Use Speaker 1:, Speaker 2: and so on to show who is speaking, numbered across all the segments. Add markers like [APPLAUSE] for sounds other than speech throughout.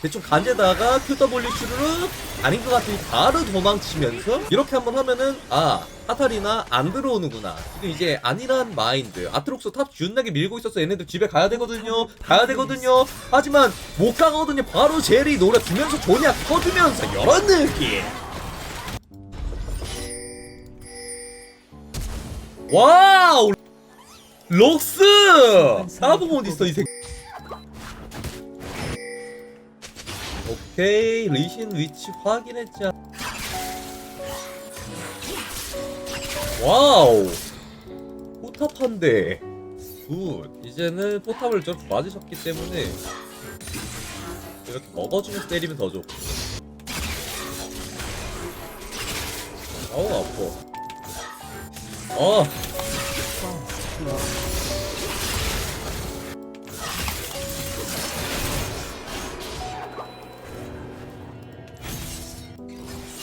Speaker 1: 대충 간제다가 QW 슈르륵 아닌 것 같으니 바로 도망치면서 이렇게 한번 하면은 아 하탈이나 안 들어오는구나. 지금 이제 아니란 마인드. 아트록스 탑 준나게 밀고 있어서 얘네들 집에 가야 되거든요. 가야 되거든요. 하지만 못 가거든요. 바로 제리 노래 두면서 조냐 터주면서 이런 느낌 와우! 록스! 사보몬 있어 이 새끼 오케이 리신 위치 확인했자 와우. 포탑 한대. 굿. 이제는 포탑을 좀 맞으셨기 때문에 이렇게 먹어주면서 때리면 더 좋고. 어우 아파. 어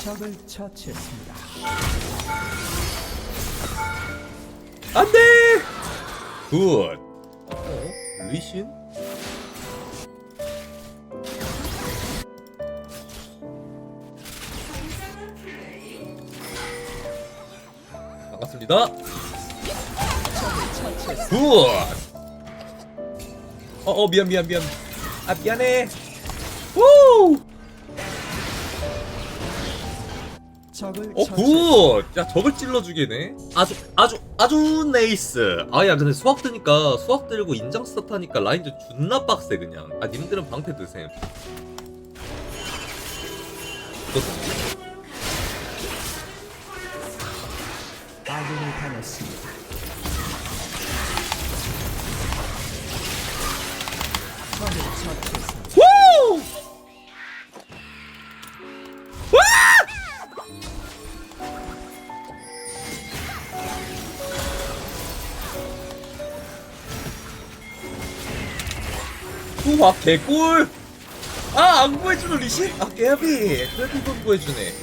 Speaker 2: 적을 처치했습니다.
Speaker 1: 안돼! 굿. 어? 리신? 반갑습니다. 굿. 어어 미안 미안 미안. 아 미안해. 우 어. 굿! 야, 저걸 찔러주기네. 아주, 아주, 아주 네이스. 아, 야, 근데 수학 드니까, 수학 들고 인장 스타트 하니까 라인전 존나 빡세, 그냥. 아, 님들은 방패 드셈.
Speaker 2: 아군이 당했습니다. 적을 처치했습니다.
Speaker 1: 수학 개꿀! 아, 안 구해주는 리신? 아, 깨비. 그래도 이건 구해주네.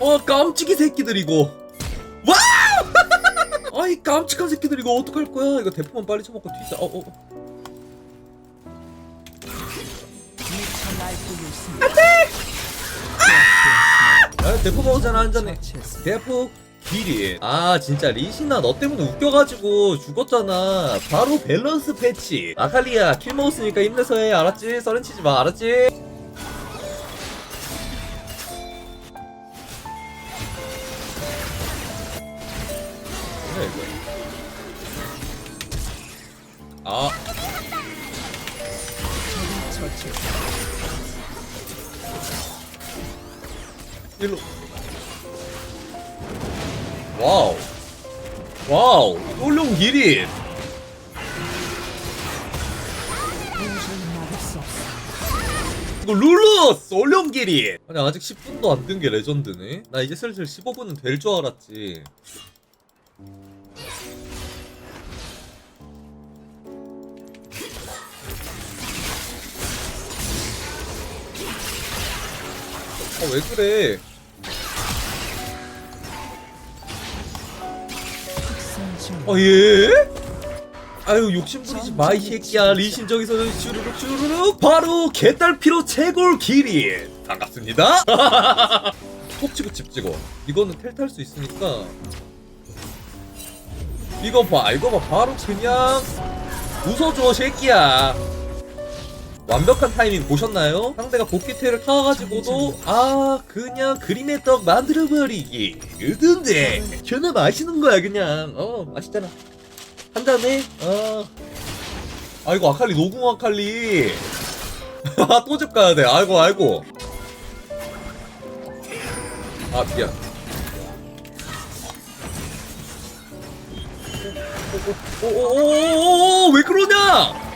Speaker 1: 어 깜찍이 새끼들 이거 와우 [LAUGHS] 아이 깜찍한 새끼들 이거 어떡할 거야 이거 대포만 빨리 쳐먹고 튀자 어어
Speaker 2: 미쳐 날뛰고 있습니다.
Speaker 1: 아, 대포 먹었잖아 한 잔에. 대포 길이 아 진짜 리시나 너 때문에 웃겨가지고 죽었잖아. 바로 밸런스 패치. 아칼리야 킬 먹었으니까 힘내서 해. 알았지? 썰은 치지 마 알았지 일로. 와우. 와우.
Speaker 2: 수 없습니다.
Speaker 1: 이거 룰루스! 올룡 기린 아니 아직 10분도 안 된 게 레전드네. 나 이제 슬슬 15분은 될 줄 알았지 아 왜 그래. 어 예? 아유 욕심 부리지 마 이 새끼야. 리신 저기서 슈르륵 슈르륵. 바로 개딸피로 채골 기린. 반갑습니다. [LAUGHS] 톡 치고 집 찍어. 이거는 텔 탈 수 있으니까. 이거 봐 이거 봐. 바로 그냥 웃어줘 새끼야 완벽한 타이밍 보셨나요? 상대가 복귀태를 타가지고도 아 그냥 그림의 떡 만들어버리기. 으든데 존나 맛있는 거야 그냥. 어 맛있잖아. 한 잔에 어. 아이고 아칼리 노궁 아칼리. [LAUGHS] 또집 가야 돼. 아이고 아이고. 아 미안. 오오오오오왜 그러냐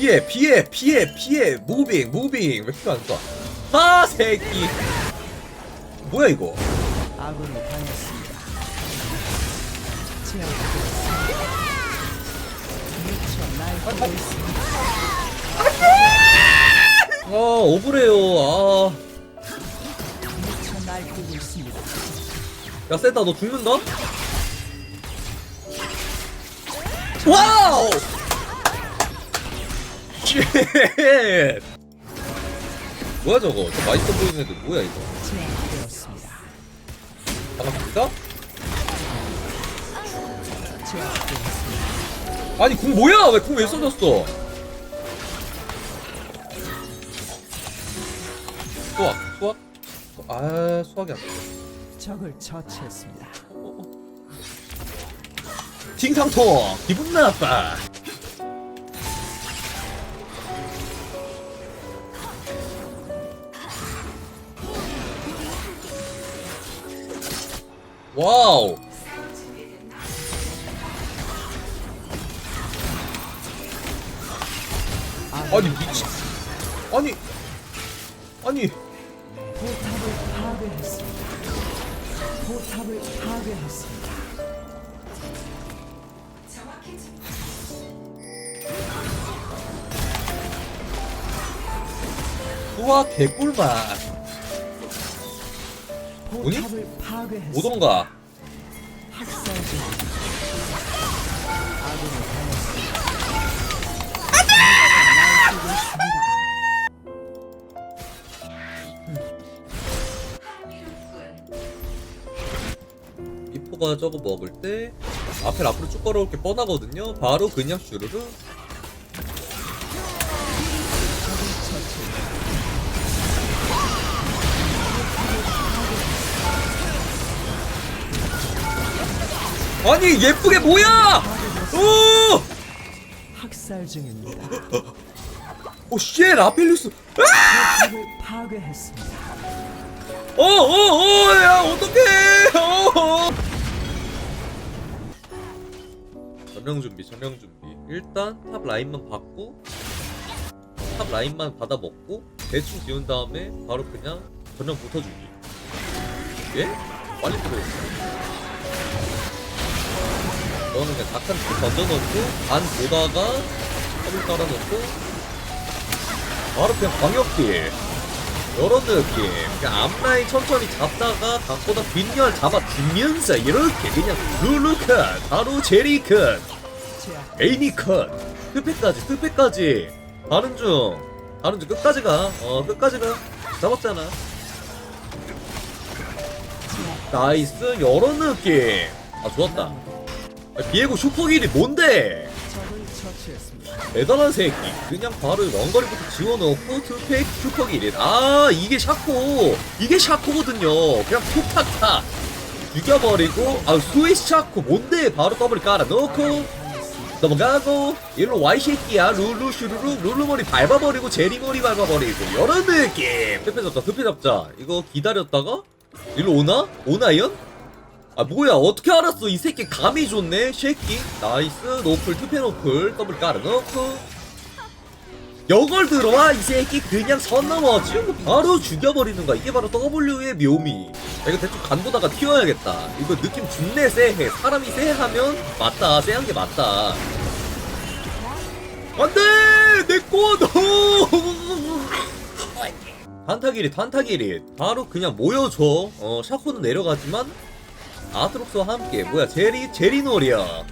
Speaker 1: 피해 피해 피해 피해 무빙 무빙 왜 이렇게 안 쏴? 아 새끼 뭐야 이거
Speaker 2: 아군이 당했습니다. 제압되었습니다. 미쳐 날뛰고 있습니다.
Speaker 1: 아 억울해요 아야
Speaker 2: 미쳐 날뛰고 있습니다.
Speaker 1: 세타 너 죽는다? 와 우! 쉣! 뭐야 저거? 저 맛있어 보이는 애들 뭐야 이거?
Speaker 2: 제압되었습니다.
Speaker 1: 아니 궁 뭐야? 왜 궁 왜 써졌어? 수학 수학? 아 수학이 안 돼.
Speaker 2: 적을 처치했습니다.
Speaker 1: 팅탕통 기분 나빠. 와우. 아니 미친. 아니 아니
Speaker 2: 포탑을 파괴했습니다. 포탑을 파괴했습니다.
Speaker 1: 수학 개꿀맛.
Speaker 2: 파괴했습니다.
Speaker 1: 오던가. 미포가 저거 먹을 때 앞에 앞으로 쭉 걸어올 게 뻔하거든요. 바로 그냥 슈르르. 아니 예쁘게 뭐야? 오!
Speaker 2: 학살 중입니다.
Speaker 1: 오 쉣! 아펠리우스!
Speaker 2: 파괴했습니다.
Speaker 1: 어어어! 야 어떡해! 어! 전령 준비 전령 준비 일단 탑 라인만 받고 탑 라인만 받아 먹고 대충 지운 다음에 바로 그냥 전령 붙어 주기 예? 빨리 들어오세요 너는 그냥 트 던져놓고 반 보다가 탑을 깔아놓고 바로 그냥 광역딜 이런 느낌 그냥 앞라인 천천히 잡다가 각보다 뒷열 잡아주면서 이렇게 그냥 룰루컷 바로 제리컷 에이미컷 스펙까지 스펙까지 가는 중. 가는 중. 끝까지 가어 끝까지 가. 잡았잖아. 나이스. 이런 느낌 아 좋았다 아, 비에고 슈퍼길이 뭔데. 대단한 새끼. 그냥 바로 원거리부터 지워놓고 투팩 슈퍼기린 아 이게 샤코. 이게 샤코거든요. 그냥 툭탁탁 죽여버리고 아 스위스 샤코. 뭔데? 바로 더블 깔아놓고 넘어가고 일로 와이 새끼야. 룰루 슈루루 룰루 머리 밟아버리고 제리 머리 밟아버리고. 이런 느낌 투패 잡자 투패 잡자. 이거 기다렸다가 일로 오나? 오나연? 아 뭐야 어떻게 알았어? 이 새끼 감이 좋네 쉐끼. 나이스 노플 투페 노플 더블 깔아놓고 이걸 들어와 이 새끼. 그냥 선 넘어지고 바로 죽여버리는 거야. 이게 바로 W의 묘미. 야, 이거 대충 간보다가 튀어야겠다. 이거 느낌 준내 쎄해. 사람이 쎄하면 맞다. 쎄한 게 맞다. 안돼! 내꺼 너! 탄타기리 탄타기리 바로 그냥 모여줘. 어 샤코는 내려가지만 아트록스와 함께 뭐야 제리 제리노리야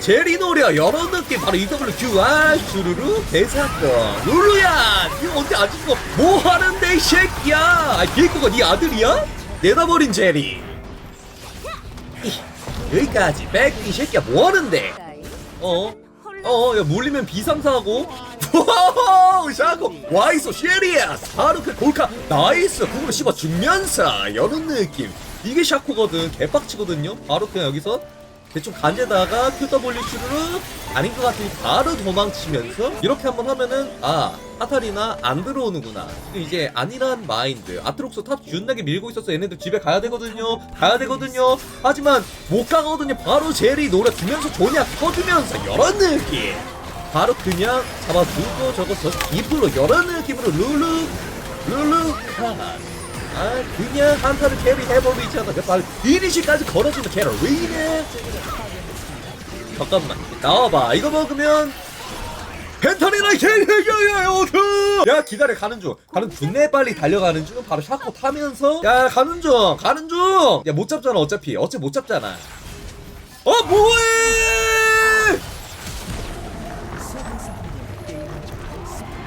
Speaker 1: 제리노리야 여러 느낌 바로 EWQ 아 슈루루 대사건 룰루야 이거 언제 안 죽어 뭐 하는데 이 새끼야? 아 비에코가 네 아들이야? 내다버린 제리. 이, 여기까지. 백이 새끼야 뭐 하는데? 어? 어, 야, 물리면 비상사고. 와우, 샤코, 와이소, 쉐리야, 사르크, 골카, 나이스, 그걸 씹어 주면서, 이런 느낌. 이게 샤코거든, 개빡치거든요. 바로 그냥 여기서 대충 간제다가 QW 슈르르 아닌 것 같으니 바로 도망치면서 이렇게 한번 하면은 아 하탈이나 안 들어오는구나 이제 아니란 마인드 아트록스 탑 준나게 밀고 있어서 얘네들 집에 가야 되거든요 가야 되거든요 하지만 못 가거든요 바로 제리 노래 주면서 조냐 터주면서 이런 느낌 바로 그냥 잡아두고 저거 저 입으로 이런 느낌으로 룰루 룰루 칸 아 그냥 한타를 캐리 해버리잖아. 그 바로 이니시까지 걸어주는 캐롤리네 잠깐만 나와봐. 이거 먹으면 펜타리나 개개개개오드 야 기다려 가는 중. 가는 존내 빨리 달려가는 중. 바로 샤코 타면서. 야 가는 중 가는 중야 못 잡잖아 어차피. 어차피 못 잡잖아. 어 뭐해